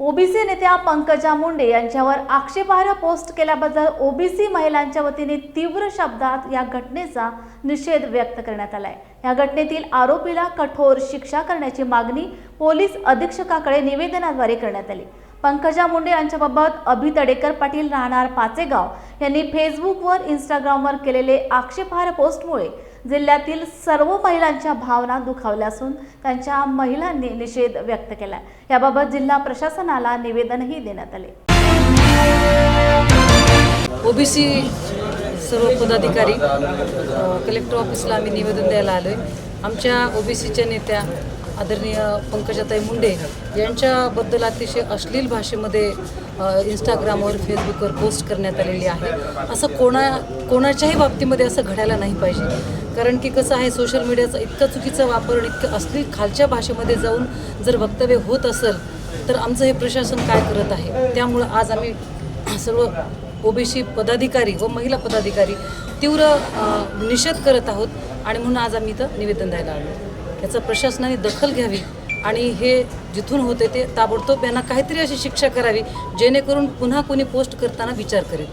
OBC नेत्या पंकजा मुंडे यांच्यावर आक्षेपार्ह पोस्ट केल्याबद्दल ओबीसी महिलांच्या वतीने तीव्र शब्दात या घटनेचा निषेध व्यक्त करण्यात आलाय. या घटनेतील आरोपीला कठोर शिक्षा करण्याची मागणी पोलीस अधीक्षकाकडे निवेदनाद्वारे करण्यात आली. पंकजा मुंडे यांच्याबाबत अभि तडेकर पाटील राहणार पाचेगाव यांनी फेसबुकवर इंस्टाग्रामवर केलेले आक्षेपार्ह पोस्टमुळे जिल्ह्यातील सर्व महिलांच्या भावना दुखावल्या असून त्यांच्या महिलांनी निषेध व्यक्त केला याबाबत जिल्हा प्रशासनाला निवेदनही देण्यात आले. ओबीसी सर्व पदाधिकारी कलेक्टर ऑफिसला आम्ही निवेदन द्यायला आलो आहे आमच्या ओबीसीच्या नेत्या आदरणीय पंकजाताई मुंडे यांच्याबद्दल अतिशय अश्लील भाषेमध्ये इंस्टाग्रामवर फेसबुकवर पोस्ट करण्यात आलेली आहे. असं कोणा कोणाच्याही बाबतीमध्ये असं घडायला नाही पाहिजे. कारण की कसं आहे सोशल मीडियाचा इतका चुकीचा वापर आणि इतकं अश्लील खालच्या भाषेमध्ये जाऊन जर वक्तव्य होत असेल तर आमचं हे प्रशासन काय करत आहे? त्यामुळं आज आम्ही सर्व ओबीसी पदाधिकारी व महिला पदाधिकारी तीव्र निषेध करत आहोत आणि म्हणून आज आम्ही इथं निवेदन द्यायला आलो. याचं प्रशासनाने दखल घ्यावी आणि हे जिथून होते ते ताबडतोब यांना काहीतरी अशी शिक्षा करावी जेणेकरून पुन्हा कोणी पोस्ट करताना विचार करेल.